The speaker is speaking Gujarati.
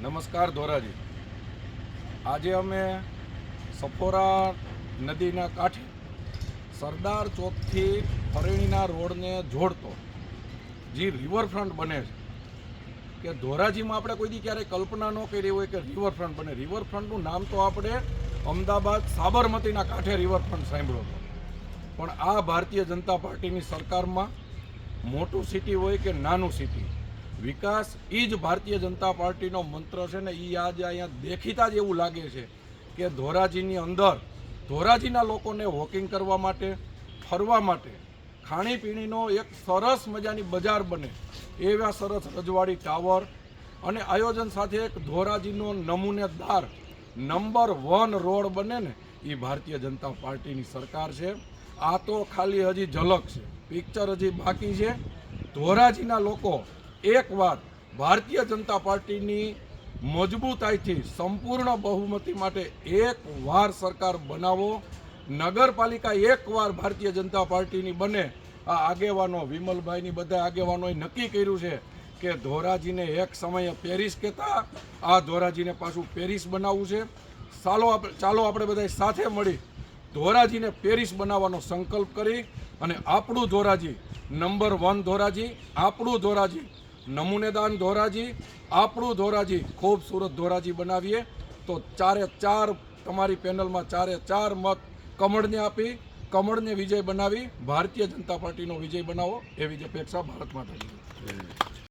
નમસ્કાર ધોરાજી. આજે અમે સફોરા નદીના કાંઠે સરદાર ચોકથી ફરેણીના રોડને જોડતો જે રિવરફ્રન્ટ બને છે, કે ધોરાજીમાં આપણે કોઈ દી ક્યારેય કલ્પના ન કરી હોય કે રિવરફ્રન્ટ બને. રિવરફ્રન્ટનું નામ તો આપણે અમદાવાદ સાબરમતીના કાંઠે રિવરફ્રન્ટ સાંભળ્યો હતો. પણ આ ભારતીય જનતા પાર્ટીની સરકારમાં મોટું સિટી હોય કે નાનું સિટી વિકાસ એ જ ભારતીય જનતા પાર્ટીનો મંત્ર છે ને એ આજે અહીંયા દેખીતા જ એવું લાગે છે કે ધોરાજીની અંદર, ધોરાજીના લોકોને વોકિંગ કરવા માટે, ફરવા માટે ખાણીપીણીનો એક સરસ મજાની બજાર બને એવા સરસ રજવાડી ટાવર અને આયોજન સાથે એક ધોરાજીનો નમૂનેદાર નંબર વન રોડ બને ને એ ભારતીય જનતા પાર્ટીની સરકાર છે. આ તો ખાલી હજી ઝલક છે. પિક્ચર હજી બાકી છે. ધોરાજીના લોકો એકવાર ભારતીય જનતા પાર્ટીની મજબૂતાઈથી સંપૂર્ણ બહુમતી માટે એક વાર સરકાર બનાવો, નગરપાલિકા એકવાર ભારતીય જનતા પાર્ટીની બને. આ આગેવાનો વિમલભાઈની બધા આગેવાનોએ નક્કી કર્યું છે કે ધોરાજીને એક સમયે પેરિસ કહેતા, આ ધોરાજીને પાછું પેરિસ બનાવવું છે. ચાલો આપણે ચાલો આપણે બધા સાથે મળી ધોરાજીને પેરિસ બનાવવાનો સંકલ્પ કરી અને આપણું ધોરાજી, નંબર વન ધોરાજી, આપણું ધોરાજી નમૂનેદાન ધોરાજી, આપણું ધોરાજી, ખૂબસૂરત ધોરાજી બનાવીએ. તો ચારે ચાર તમારી પેનલમાં ચારે ચાર મત કમળને આપી, કમળને વિજય બનાવી, ભારતીય જનતા પાર્ટીનો વિજય બનાવો એવી જ અપેક્ષા ભારત માતાજી